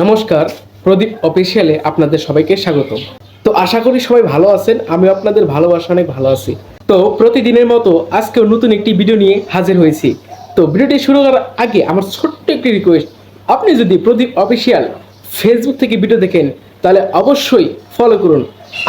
নমস্কার, প্রদীপ অফিসিয়ালে আপনাদের সবাইকে স্বাগত তো আশা করি সবাই ভালো আছেন আমি আপনাদের ভালোবাসা অনেক ভালো আছি। তো প্রতিদিনের মতো আজকেও নতুন একটি ভিডিও নিয়ে হাজির হয়েছি। তো ভিডিওটি শুরু করার আগে আমার ছোট্ট একটি রিকোয়েস্ট আপনি যদি প্রদীপ অফিসিয়াল ফেসবুক থেকে ভিডিও দেখেন, তাহলে অবশ্যই ফলো করুন।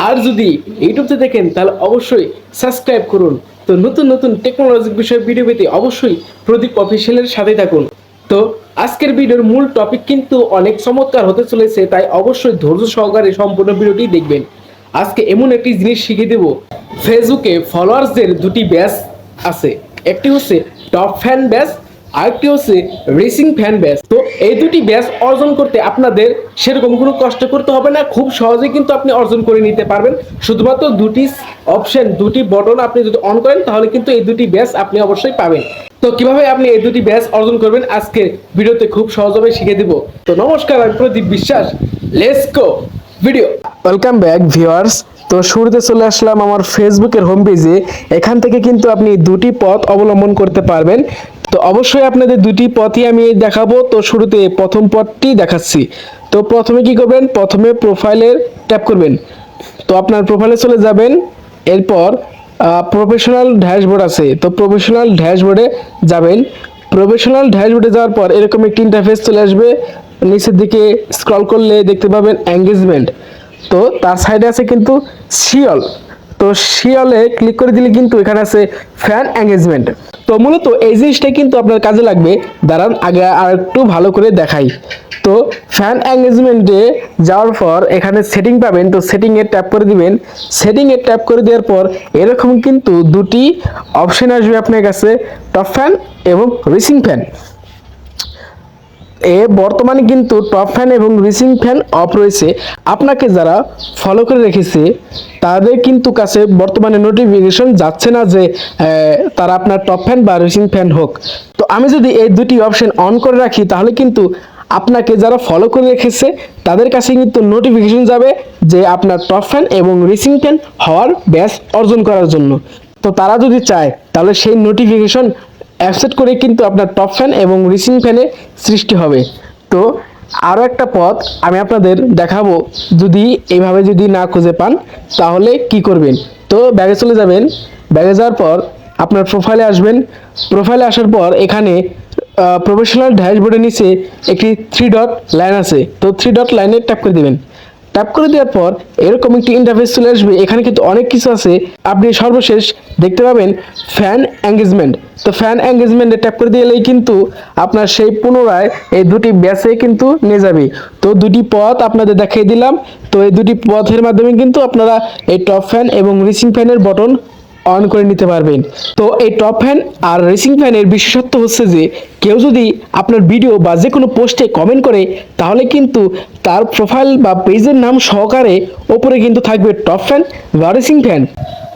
আর যদি ইউটিউবতে দেখেন, তাহলে অবশ্যই সাবস্ক্রাইব করুন। তো নতুন নতুন টেকনোলজির বিষয়ে ভিডিও পেতে অবশ্যই প্রদীপ অফিসিয়ালের সাথে থাকুন। তো আজকের ভিডিওর মূল টপিক কিন্তু অনেক চমৎকার হতে চলেছে, তাই অবশ্যই ধৈর্য সহকারে সম্পূর্ণ ভিডিওটি দেখবেন। আজকে এমন একটি জিনিস শিখিয়ে দেব, ফেসবুকে ফলোয়ার্সদের দুটি ব্যাচ আছে। একটি হচ্ছে টপ ফ্যান ব্যাচ, আরেকটি হচ্ছে রেসিং ফ্যান ব্যাচ। তো এই দুটি ব্যাচ অর্জন করতে আপনাদের সেরকম কোনো কষ্ট করতে হবে না, খুব সহজেই কিন্তু আপনি অর্জন করে নিতে পারবেন। শুধুমাত্র দুটি অপশন দুটি বটন আপনি যদি অন করেন, তাহলে কিন্তু এই দুটি ব্যাচ আপনি অবশ্যই পাবেন। তো কীভাবে আপনি এই দুটি ব্যাচ অর্জন করবেন আজকে ভিডিওতে খুব সহজভাবে শিখে দিব। তো নমস্কার, আমি Pradip Biswas. Let's go video welcome back viewers তো শুরুতে চলে আসলাম আমার ফেসবুকের হোম পেজে এখান থেকে কিন্তু আপনি দুটি পথ অবলম্বন করতে পারবেন। তো অবশ্যই আপনাদের দুটি পথই আমি দেখাবো। তো শুরুতে প্রথম পথটি দেখাচ্ছি। তো প্রথমে কি করবেন? প্রথমে প্রোফাইলের ট্যাপ করবেন। তো আপনার প্রোফাইলে চলে যাবেন। এরপর প্রফেশনাল ড্যাশবোর্ড আছে। তো প্রফেশনাল ড্যাশবোর্ডে যাবেন। প্রফেশনাল ড্যাশবোর্ডে যাওয়ার পর এরকম একটি ইন্টারফেস চলে আসবে। নিচের দিকে স্ক্রল করলে দেখতে পাবেন এঙ্গেজমেন্ট তো তার সাইডে আছে কিন্তু শিয়ল। তো শিয়লে ক্লিক করে দিলে কিন্তু এখানে আছে ফ্যান এঙ্গেজমেন্ট তো মূলত এই জিনিসটা কিন্তু আপনার কাজে লাগবে। দাঁড়ান, আগে আর একটু ভালো করে দেখাই। তো ফ্যান এঙ্গেজমেন্টে যাওয়ার পর এখানে সেটিং পাবেন, তো সেটিংয়ে ট্যাপ করে দিবেন। সেটিংয়ে ট্যাপ করে দেওয়ার পর এরকম কিন্তু দুটি অপশন আসবে আপনার কাছে টপ ফ্যান এবং রিসিং ফ্যান এ বর্তমানে কিন্তু টপ ফ্যান এবং রিসিং ফ্যান অফ রয়েছে। আপনাকে যারা ফলো করে রেখেছে, তাদের কিন্তু কাছে বর্তমানে নোটিফিকেশন যাচ্ছে না যে তারা আপনার টপ ফ্যান বা রিসিং ফ্যান হোক। তো আমি যদি এই দুটি অপশন অন করে রাখি, তাহলে কিন্তু আপনাকে যারা ফলো করে রেখেছে, তাদের কাছে কিন্তু নোটিফিকেশন যাবে যে আপনার টপ ফ্যান এবং রিসিং ফ্যান হওয়ার ব্যাস অর্জন করার জন্য। তো তারা যদি চায়, তাহলে সেই নোটিফিকেশন অ্যাকসেপ্ট করে কিন্তু আপনার টপ ফ্যান এবং রিসিং ফ্যানে সৃষ্টি হবে। তো আরও একটা পথ আমি আপনাদের দেখাবো। যদি এইভাবে যদি না খুঁজে পান, তাহলে কি করবেন? তো ব্যাগে চলে যাবেন। ব্যাগে যাওয়ার পর আপনার প্রোফাইলে আসবেন। প্রোফাইলে আসার পর এখানে প্রফেশনাল ড্যাশবোর্ডের নিচে একটি থ্রি ডট লাইন আছে। তো থ্রি ডট লাইনে ট্যাপ করে দেবেন। ট্যাপ করে দেওয়ার পর এরকম একটি ইন্টারফেস চলে আসবে। এখানে কিন্তু অনেক কিছু আছে। আপনি সর্বশেষ দেখতে পাবেন ফ্যান এঙ্গেজমেন্ট তো ফ্যান এঙ্গেজমেন্টে ট্যাপ করে দিলেই কিন্তু আপনার সেই পুনরায় এই দুটি ব্যাচে কিন্তু নিয়ে যাবে। তো দুটি পথ আপনাদের দেখিয়ে দিলাম। তো এই দুটি পথের মাধ্যমে কিন্তু আপনারা এই টপ ফ্যান এবং রিসিং ফ্যানের বটন অন করে নিতে পারবেন। তো এই টপ ফ্যান আর রেসিং ফ্যানের বিশেষত্ব হচ্ছে যে, কেউ যদি আপনার ভিডিও বা যে কোনো পোস্টে কমেন্ট করে, তাহলে কিন্তু তার প্রোফাইল বা পেজের নাম সহকারে ওপরে কিন্তু থাকবে টপ ফ্যান বা রেসিং ফ্যান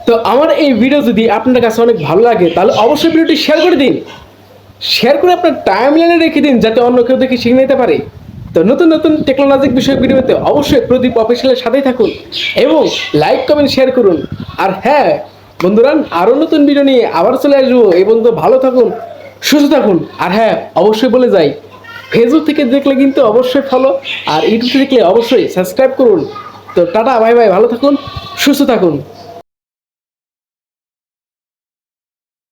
তো আমার এই ভিডিও যদি আপনার কাছে অনেক ভালো লাগে, তাহলে অবশ্যই ভিডিওটি শেয়ার করে দিন। শেয়ার করে আপনার টাইম লাইনে রেখে দিন, যাতে অন্য কেউ দেখে শিখে নিতে পারে। তো নতুন নতুন টেকনোলজিক বিষয়ক ভিডিওতে অবশ্যই প্রদীপ অফিসিয়ালের সাথেই থাকুন এবং লাইক কমেন্ট শেয়ার করুন। আর হ্যাঁ বন্ধুরা আরও নতুন ভিডিও নিয়ে আবার চলে আসব। এই বন্ধু ভালো থাকুন, সুস্থ থাকুন। আর হ্যাঁ অবশ্যই বলে যাই ফেসবুক থেকে দেখলে কিন্তু অবশ্যই ফলো আর ইউটিউব থেকে দেখলে অবশ্যই সাবস্ক্রাইব করুন। তো টাটা বাই বাই ভালো থাকুন, সুস্থ থাকুন।